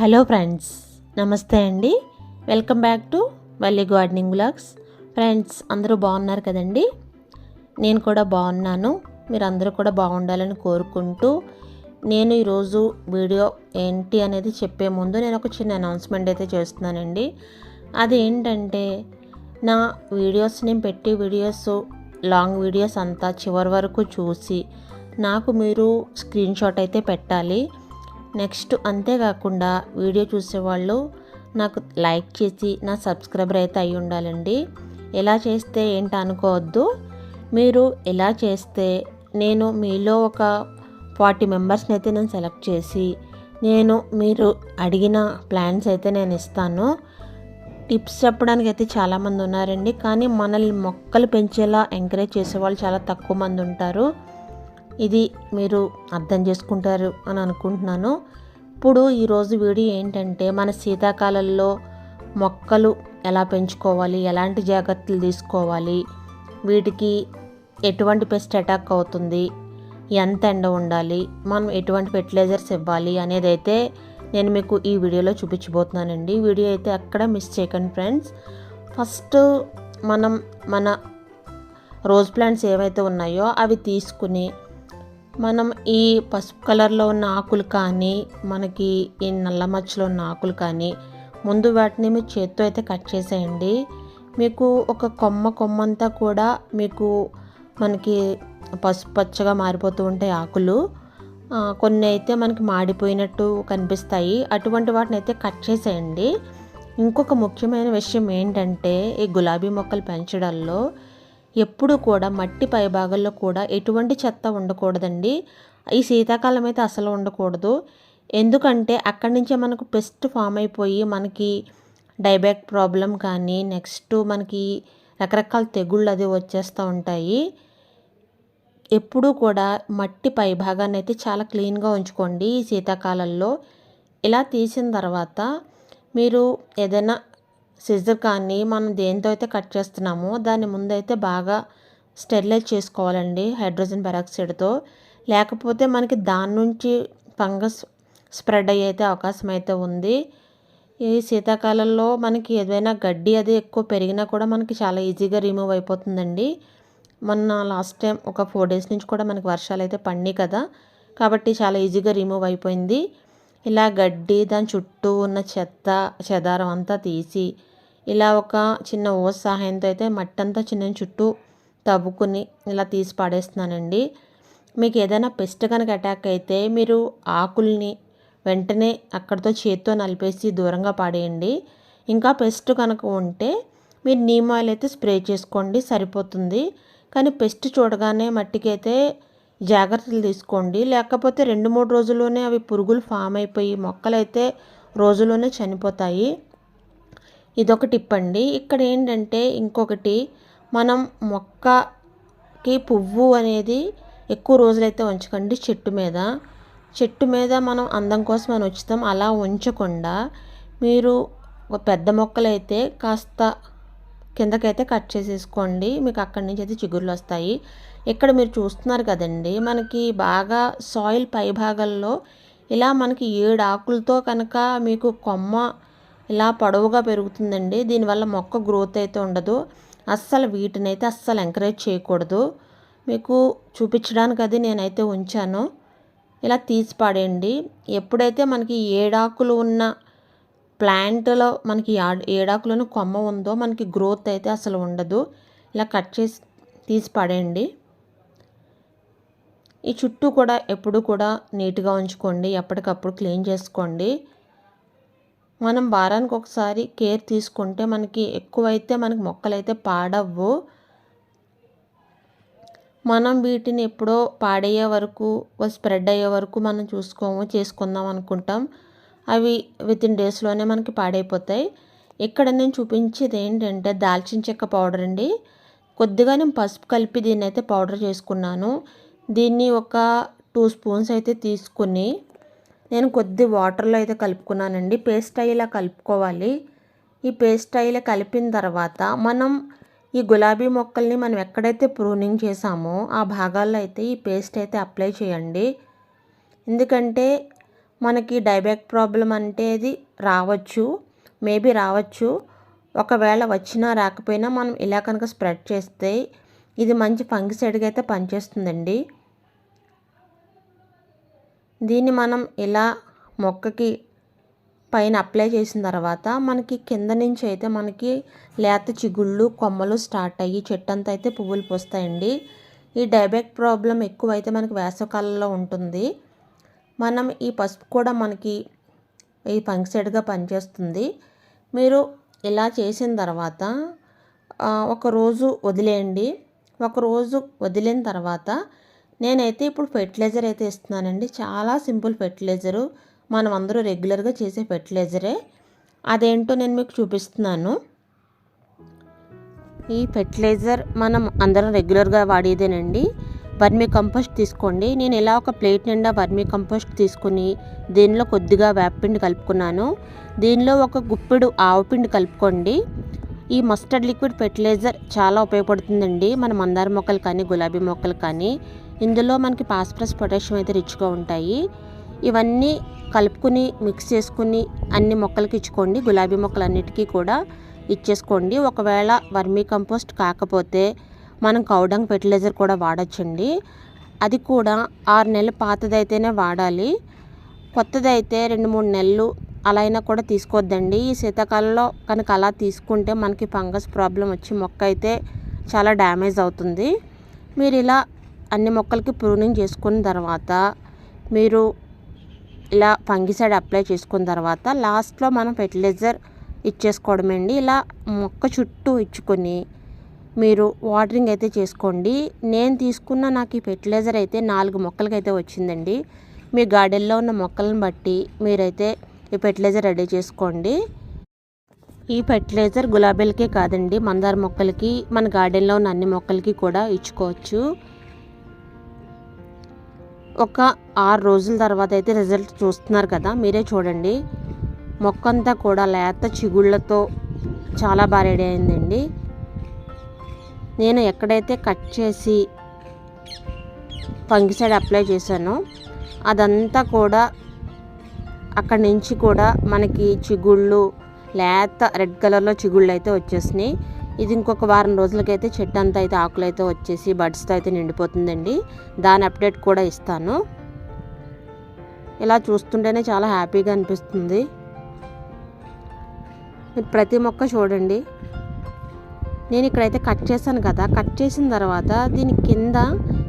Hello friends నమస్తే అండి. Welcome back to Valli gardening blogs friends అందరూ బాగున్నారు కదండి? నేను కూడా బాగున్నాను. మీరు అందరూ కూడా బాగుండాలని కోరుకుంటూ నేను ఈరోజు వీడియో ఏంటి అనేది చెప్పే ముందు నేను ఒక చిన్న అనౌన్స్మెంట్ అయితే చేస్తున్నానండి. అదేంటంటే నా వీడియోస్ నేను పెట్టే వీడియోస్ లాంగ్ వీడియోస్ అంతా చివరి వరకు చూసి నాకు మీరు స్క్రీన్ షాట్ అయితే పెట్టాలి. నెక్స్ట్ అంతేకాకుండా వీడియో చూసేవాళ్ళు నాకు లైక్ చేసి నా సబ్స్క్రైబర్ అయితే అయి ఉండాలండి. ఎలా చేస్తే ఏంటి అనుకోవద్దు. మీరు ఎలా చేస్తే నేను మీలో ఒక ఫార్టీ మెంబర్స్ని అయితే నేను సెలెక్ట్ చేసి నేను మీరు అడిగిన ప్లాన్స్ అయితే నేను ఇస్తాను. టిప్స్ చెప్పడానికి అయితే చాలామంది ఉన్నారండి. కానీ మనల్ని మొక్కలు పెంచేలా ఎంకరేజ్ చేసేవాళ్ళు చాలా తక్కువ మంది ఉంటారు. ఇది మీరు అర్థం చేసుకుంటారు అని అనుకుంటున్నాను. ఇప్పుడు ఈరోజు వీడియో ఏంటంటే మన శీతాకాలంలో మొక్కలు ఎలా పెంచుకోవాలి ఎలాంటి జాగ్రత్తలు తీసుకోవాలి వీటికి ఎటువంటి పెస్ట్ అటాక్ అవుతుంది ఎంత ఎండ ఉండాలి మనం ఎటువంటి ఫెర్టిలైజర్స్ ఇవ్వాలి అనేది అయితే నేను మీకు ఈ వీడియోలో చూపించబోతున్నానండి. వీడియో అయితే అక్కడ మిస్ చేయకండి ఫ్రెండ్స్. ఫస్ట్ మనం మన రోజ్ ప్లాంట్స్ ఏవైతే ఉన్నాయో అవి తీసుకుని మనం ఈ పసుపు కలర్లో ఉన్న ఆకులు కానీ మనకి ఈ నల్ల మచ్చలో ఉన్న ఆకులు కానీ ముందు వాటిని మీరు చేత్తో అయితే కట్ చేసేయండి. మీకు ఒక కొమ్మ కొమ్మంతా కూడా మీకు మనకి పసుపు పచ్చగా మారిపోతూ ఉంటాయి ఆకులు. కొన్ని అయితే మనకి మాడిపోయినట్టు కనిపిస్తాయి. అటువంటి వాటిని అయితే కట్ చేసేయండి. ఇంకొక ముఖ్యమైన విషయం ఏంటంటే ఈ గులాబీ మొక్కలు పెంచడంలో ఎప్పుడూ కూడా మట్టి పైభాగంలో కూడా ఎటువంటి చెత్త ఉండకూడదండి. ఈ శీతాకాలం అయితే అసలు ఉండకూడదు. ఎందుకంటే అక్కడి నుంచే మనకు పెస్ట్ ఫామ్ అయిపోయి మనకి డైబ్యాక్ ప్రాబ్లం కానీ నెక్స్ట్ మనకి రకరకాల తెగుళ్ళు అది వచ్చేస్తూ ఉంటాయి. ఎప్పుడూ కూడా మట్టి పై భాగాన్ని అయితే చాలా క్లీన్గా ఉంచుకోండి ఈ శీతాకాలంలో. ఇలా తీసిన తర్వాత మీరు ఏదైనా సిజర్ కానీ మనం దేంతో అయితే కట్ చేస్తున్నామో దాన్ని ముందైతే బాగా స్టెరిలైజ్ చేసుకోవాలండి హైడ్రోజన్ పెరాక్సైడ్తో. లేకపోతే మనకి దాని నుంచి ఫంగస్ స్ప్రెడ్ అయ్యే అయితే అవకాశం అయితే ఉంది. ఈ శీతాకాలంలో మనకి ఏదైనా గడ్డి అది ఎక్కువ పెరిగినా కూడా మనకి చాలా ఈజీగా రిమూవ్ అయిపోతుందండి. మొన్న లాస్ట్ టైం ఒక ఫోర్ డేస్ నుంచి కూడా మనకి వర్షాలు అయితే పడినాయి కదా కాబట్టి చాలా ఈజీగా రిమూవ్ అయిపోయింది. ఇలా గడ్డి దాని చుట్టూ ఉన్న చెత్త చెదారం అంతా తీసి ఇలా ఒక చిన్న ఓ సహాయంతో అయితే మట్టంతా చిన్న చుట్టూ తవ్వుకుని ఇలా తీసి పడేస్తున్నానండి. మీకు ఏదైనా పెస్ట్ కనుక అటాక్ అయితే మీరు ఆకుల్ని వెంటనే అక్కడితో చేత్తో నలిపేసి దూరంగా పడేయండి. ఇంకా పెస్ట్ కనుక ఉంటే మీరు నీమ్ ఆయిల్ అయితే స్ప్రే చేసుకోండి సరిపోతుంది. కానీ పెస్ట్ చూడగానే మట్టికైతే జాగ్రత్తలు తీసుకోండి. లేకపోతే రెండు మూడు రోజుల్లోనే అవి పురుగులు ఫామ్ అయిపోయి మొక్కలైతే రోజులోనే చనిపోతాయి. ఇదొక టిప్ అండి ఇక్కడ ఏంటంటే ఇంకొకటి మనం మొక్కకి పువ్వు అనేది ఎక్కువ రోజులైతే ఉంచకండి చెట్టు మీద. చెట్టు మీద మనం అందం కోసం అని ఉంచుతాం అలా ఉంచకుండా మీరు ఒక పెద్ద మొక్కలైతే కాస్త కిందకైతే కట్ చేసేసుకోండి. మీకు అక్కడి నుంచి అయితే చిగుర్లు వస్తాయి. ఇక్కడ మీరు చూస్తున్నారు కదండి మనకి బాగా సాయిల్ పై భాగంలో ఇలా మనకి ఏడు ఆకులతో కనుక మీకు కొమ్మ ఇలా పొడవుగా పెరుగుతుందండి. దీనివల్ల మొక్క గ్రోత్ అయితే ఉండదు. అస్సలు వీటిని అయితే అస్సలు ఎంకరేజ్ చేయకూడదు. మీకు చూపించడానికి అది నేనైతే ఉంచాను. ఇలా తీసి పాడేయండి. ఎప్పుడైతే మనకి ఏడాకులు ఉన్న ప్లాంట్లో మనకి ఏడాకులను కొమ్మ ఉందో మనకి గ్రోత్ అయితే అసలు ఉండదు. ఇలా కట్ చేసి తీసి పడేయండి. ఈ చుట్టూ కూడా ఎప్పుడు కూడా నీట్గా ఉంచుకోండి. ఎప్పటికప్పుడు క్లీన్ చేసుకోండి. మనం వారానికి ఒకసారి కేర్ తీసుకుంటే మనకి ఎక్కువైతే మనకి మొక్కలైతే పాడవ్వు. మనం వీటిని ఎప్పుడో పాడయ్యే వరకు స్ప్రెడ్ అయ్యే వరకు మనం చూసుకోము చేసుకుందాం అనుకుంటాం. అవి విత్ ఇన్ డేస్లోనే మనకి పాడైపోతాయి. ఇక్కడ నేను చూపించేది ఏంటంటే దాల్చిన చెక్క పౌడర్ అండి. కొద్దిగా నేను పసుపు కలిపి దీన్ని అయితే పౌడర్ చేసుకున్నాను. దీన్ని ఒక టూ స్పూన్స్ అయితే తీసుకుని నేను కొద్ది వాటర్లో అయితే కలుపుకున్నానండి. పేస్ట్ అయ్యేలా కలుపుకోవాలి. ఈ పేస్ట్ అయ్యేలా కలిపిన తర్వాత మనం ఈ గులాబీ మొక్కల్ని మనం ఎక్కడైతే ప్రూనింగ్ చేసామో ఆ భాగాల్లో అయితే ఈ పేస్ట్ అయితే అప్లై చేయండి. ఎందుకంటే మనకి డైబ్యాక్ ప్రాబ్లం అనేది రావచ్చు మేబీ రావచ్చు. ఒకవేళ వచ్చినా రాకపోయినా మనం ఇలా కనుక స్ప్రెడ్ చేస్తే ఇది మంచి ఫంగిసైడ్గా అయితే పనిచేస్తుందండి. దీన్ని మనం ఇలా మొక్కకి పైన అప్లై చేసిన తర్వాత మనకి కింద నుంచి అయితే మనకి లేత చిగుళ్ళు కొమ్మలు స్టార్ట్ అయ్యి చెట్టు అంతా అయితే పువ్వులు పోస్తాయండి. ఈ డైబ్యాక్ ప్రాబ్లం ఎక్కువైతే మనకి వేసవకాలంలో ఉంటుంది. మనం ఈ పసుపు కూడా మనకి ఈ పంక్సైడ్గా పనిచేస్తుంది. మీరు ఇలా చేసిన తర్వాత ఒకరోజు వదిలేయండి. ఒకరోజు వదిలిన తర్వాత నేనైతే ఇప్పుడు ఫెర్టిలైజర్ అయితే ఇస్తున్నానండి. చాలా సింపుల్ ఫెర్టిలైజరు. మనం అందరూ రెగ్యులర్గా చేసే ఫెర్టిలైజరే. అదేంటో నేను మీకు చూపిస్తున్నాను. ఈ ఫెర్టిలైజర్ మనం అందరం రెగ్యులర్గా వాడేదేనండి. వర్మీ కంపోస్ట్ తీసుకోండి. నేను ఇలా ఒక ప్లేట్ నిండా వర్మీ కంపోస్ట్ తీసుకుని దీనిలో కొద్దిగా వేపపిండి కలుపుకున్నాను. దీనిలో ఒక గుప్పెడు ఆవుపిండి కలుపుకోండి. ఈ మస్టర్డ్ లిక్విడ్ ఫెర్టిలైజర్ చాలా ఉపయోగపడుతుందండి. మన మందార మొక్కలు కానీ గులాబీ మొక్కలు కానీ ఇందులో మనకి పాస్పరస్ పొటాషియం అయితే రిచ్గా ఉంటాయి. ఇవన్నీ కలుపుకుని మిక్స్ చేసుకుని అన్ని మొక్కలకి ఇచ్చుకోండి. గులాబీ మొక్కలన్నిటికీ కూడా ఇచ్చేసుకోండి. ఒకవేళ వర్మీ కంపోస్ట్ కాకపోతే మనం కౌడంగ్ ఫెర్టిలైజర్ కూడా వాడచ్చండి. అది కూడా ఆరు నెలలు పాతదైతేనే వాడాలి. కొత్తదైతే రెండు మూడు నెలలు అలా అయినా కూడా తీసుకోవద్దండి. ఈ శీతాకాలంలో కనుక అలా తీసుకుంటే మనకి ఫంగస్ ప్రాబ్లం వచ్చి మొక్క అయితే చాలా డ్యామేజ్ అవుతుంది. మీరు ఇలా అన్ని మొక్కలకి ప్రూనింగ్ చేసుకున్న తర్వాత మీరు ఇలా ఫంగిసైడ్ అప్లై చేసుకున్న తర్వాత లాస్ట్లో మనం ఫెర్టిలైజర్ ఇచ్చేసుకోవడమండి. ఇలా మొక్క చుట్టూ ఇచ్చుకొని మీరు వాటరింగ్ అయితే చేసుకోండి. నేను తీసుకున్న నాకు ఈ ఫెర్టిలైజర్ అయితే నాలుగు మొక్కలకి అయితే వచ్చిందండి. మీ గార్డెన్లో ఉన్న మొక్కలను బట్టి మీరైతే ఈ ఫెర్టిలైజర్ రెడీ చేసుకోండి. ఈ ఫెర్టిలైజర్ గులాబీలకే కాదండి మందార మొక్కలకి మన గార్డెన్లో ఉన్న అన్ని మొక్కలకి కూడా ఇచ్చుకోవచ్చు. ఒక ఆరు రోజుల తర్వాత అయితే రిజల్ట్ చూస్తున్నారు కదా మీరే చూడండి. మొక్క అంతా కూడా లేత చిగుళ్ళతో చాలా బాగా రెడీ అయిందండి. నేను ఎక్కడైతే కట్ చేసి ఫంగిసైడ్ అప్లై చేశానో అదంతా కూడా అక్కడి నుంచి కూడా మనకి చిగుళ్ళు లేత రెడ్ కలర్లో చిగుళ్ళు అయితే వచ్చేసినాయి. ఇది ఇంకొక వారం రోజులకైతే చెట్టు అంతా అయితే ఆకులు అయితే వచ్చేసి బడ్స్తో అయితే నిండిపోతుందండి. దాని అప్డేట్ కూడా ఇస్తాను. ఇలా చూస్తుంటేనే చాలా హ్యాపీగా అనిపిస్తుంది. ప్రతి మొక్క చూడండి. నేను ఇక్కడైతే కట్ చేశాను కదా కట్ చేసిన తర్వాత దీని కింద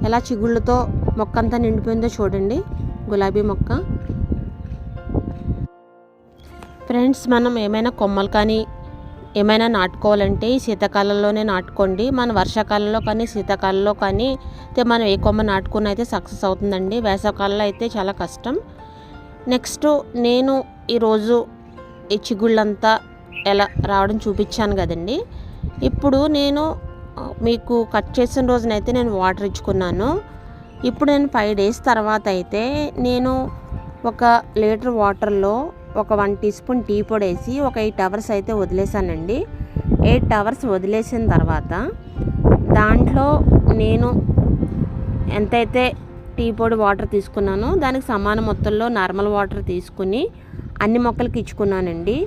ఎలా చిగుళ్ళతో మొక్క అంతా నిండిపోయిందో చూడండి. గులాబీ మొక్క. ఫ్రెండ్స్ మనం ఏమైనా కొమ్మలు కానీ ఏమైనా నాటుకోవాలంటే శీతాకాలంలోనే నాటుకోండి. మన వర్షాకాలంలో కానీ శీతాకాలంలో కానీ అయితే మనం ఏ కొమ్మ నాటుకున్న అయితే సక్సెస్ అవుతుందండి. వేసవకాలంలో అయితే చాలా కష్టం. నెక్స్ట్ నేను ఈరోజు ఈ చిగుళ్ళంతా ఎలా రావడం చూపించాను కదండి. ఇప్పుడు నేను మీకు కట్ చేసిన రోజునైతే నేను వాటర్ ఇచ్చుకున్నాను. ఇప్పుడు నేను ఫైవ్ డేస్ తర్వాత అయితే నేను ఒక లీటర్ వాటర్లో ఒక వన్ టీ స్పూన్ టీ పొడి వేసి ఒక ఎయిట్ అవర్స్ అయితే వదిలేసానండి. ఎయిట్ అవర్స్ వదిలేసిన తర్వాత దాంట్లో నేను ఎంతైతే టీ పొడి వాటర్ తీసుకున్నానో దానికి సమాన మొత్తంలో నార్మల్ వాటర్ తీసుకుని అన్ని మొక్కలకి ఇచ్చుకున్నానండి.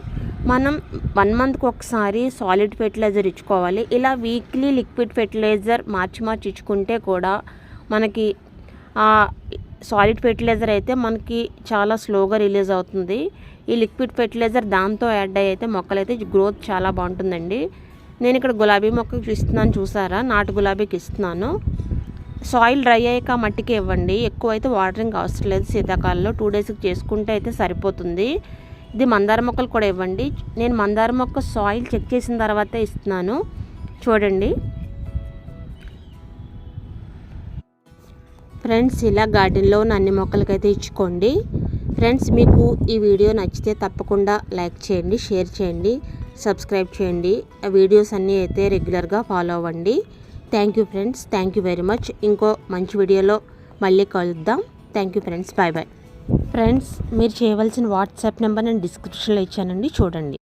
మనం వన్ మంత్కి ఒకసారి సాలిడ్ ఫెర్టిలైజర్ ఇచ్చుకోవాలి. ఇలా వీక్లీ లిక్విడ్ ఫెర్టిలైజర్ మార్చి మార్చి ఇచ్చుకుంటే కూడా మనకి సాలిడ్ ఫెర్టిలైజర్ అయితే మనకి చాలా స్లోగా రిలీజ్ అవుతుంది. ఈ లిక్విడ్ ఫెర్టిలైజర్ దాంతో యాడ్ అయితే మొక్కలైతే గ్రోత్ చాలా బాగుంటుందండి. నేను ఇక్కడ గులాబీ మొక్కకి ఇస్తున్నాను చూసారా? నాటు గులాబీకి ఇస్తున్నాను. సాయిల్ డ్రై అయ్యాక మట్టికి ఇవ్వండి. ఎక్కువ అయితే వాటరింగ్ అవసరం లేదు శీతాకాలంలో. టూ డేస్కి చేసుకుంటే అయితే సరిపోతుంది. ఇది మందార మొక్కలు కూడా ఇవ్వండి. నేను మందార మొక్క సాయిల్ చెక్ చేసిన తర్వాతే ఇస్తున్నాను. చూడండి. ఫ్రెండ్స్ ఇలా గార్డెన్లో ఉన్న అన్ని మొక్కలకైతే ఇచ్చుకోండి. ఫ్రెండ్స్ మీకు ఈ వీడియో నచ్చితే తప్పకుండా లైక్ చేయండి షేర్ చేయండి సబ్స్క్రైబ్ చేయండి. ఆ వీడియోస్ అన్నీ అయితే రెగ్యులర్గా ఫాలో అవ్వండి. Thank you friends thank you very much. ఇంకో మంచి వీడియోలో మళ్ళీ కలుద్దాం. Thank you friends bye bye. Friends మీరు చేయవలసిన వాట్సాప్ నెంబర్ నేను డిస్క్రిప్షన్లో ఇచ్చానండి చూడండి.